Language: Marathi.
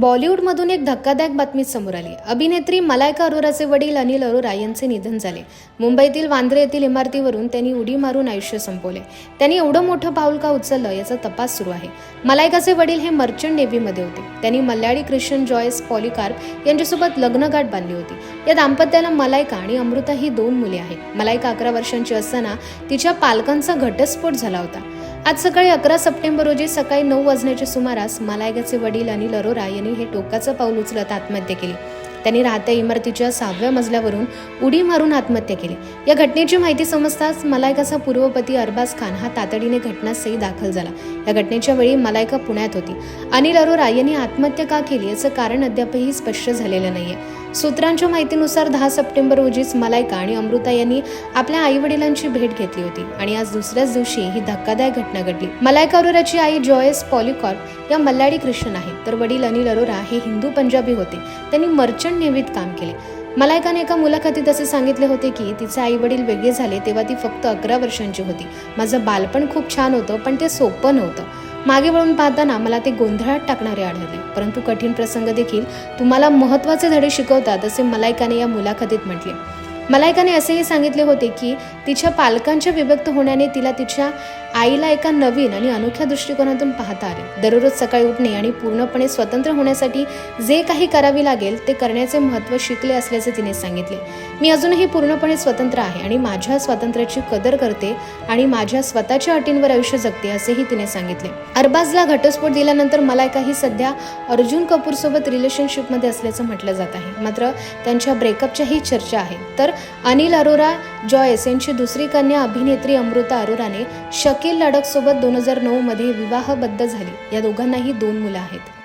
बॉलिवूडमधून एक धक्कादायक बातमी समोर आली. अभिनेत्री मलायका अरोराचे वडील अनिल अरोरा यांचे निधन झाले. मुंबईतील वांद्रे येथील इमारतीवरून त्यांनी उडी मारून आयुष्य संपवले. त्यांनी एवढं मोठं पाऊल का उचललं याचा तपास सुरू आहे. मलायकाचे वडील हे मर्चंट नेव्हीमध्ये होते. त्यांनी मल्याळी क्रिश्चन जॉयस पॉलिकार्प यांच्यासोबत लग्नगाठ बांधली होती. या दाम्पत्याला मलायका आणि अमृता ही दोन मुले आहेत. मलायका अकरा वर्षांची असताना तिच्या पालकांचा घटस्फोट झाला होता. आज सकाळी अकरा सप्टेंबर रोजी सकाळी नऊ वाजण्याच्या सुमारास मलायकाचे वडील अनिल अरोरा यांनी हे टोकाचं पाऊल उचलत आत्महत्या केली. त्यांनी राहत्या इमारतीच्या सहाव्या मजल्यावरून उडी मारून आत्महत्या केली. या घटनेची माहिती समजताच मलायकाचा पूर्वपती अरबाज खान हा तातडीने घटनास्थळी दाखल झाला. या घटनेच्या वेळी मलायका पुण्यात होती. अनिल अरोरा यांनी आत्महत्या का केली याचं कारण अद्यापही स्पष्ट झालेलं नाहीये. सूत्रांच्या माहितीनुसार दहा सप्टेंबर रोजीच मलायका आणि अमृता यांनी आपल्या आई वडिलांची भेट घेतली होती आणि आज दुसऱ्याच दिवशी ही धक्कादायक घटना घडली. मलायका अरोराची आई जॉयस पॉलिकॉर्प या मल्याळी ख्रिश्चन आहेत. तर वडील अनिल अरोरा हे हिंदू पंजाबी होते. त्यांनी मर्चंट नेव्हीत काम केले. मलायकाने एका मुलाखतीत असे सांगितले होते की तिचे आई वडील वेगळे झाले तेव्हा ती फक्त अकरा वर्षांची होती. माझं बालपण खूप छान होतं पण ते सोपं नव्हतं. मागे वळून पाहताना मला ते गोंधळात टाकणारे आढळले. परंतु कठीण प्रसंग देखील तुम्हाला महत्त्वाचे धडे शिकवतात असे मलायकाने या मुलाखतीत म्हटले. मलायकाने असेही सांगितले होते की तिच्या पालकांच्या विभक्त होण्याने तिला तिच्या आईला एका नवीन आणि अनोख्या दृष्टिकोनातून पाहता आले. दररोज सकाळी उठणे आणि पूर्णपणे स्वतंत्र होण्यासाठी जे काही करावे लागेल ते करण्याचे महत्त्व शिकले असल्याचे तिने सांगितले. मी अजूनही पूर्णपणे स्वतंत्र आहे आणि माझ्या स्वातंत्र्याची कदर करते आणि माझ्या स्वतःच्या अटींवर आयुष्य जगते असेही तिने सांगितले. अरबाजला घटस्फोट दिल्यानंतर मला काही सध्या अर्जुन कपूरसोबत रिलेशनशिपमध्ये असल्याचं म्हटलं जात आहे. मात्र त्यांच्या ब्रेकअपच्याही चर्चा आहे तर अनिल अरोरा जॉयस यांची दुसरी कन्या अभिनेत्री अमृता अरोराने शक शकील लडकसोबत दोन हजार नऊमध्ये विवाहबद्ध झाली. या दोघांनाही दोन मुलं आहेत.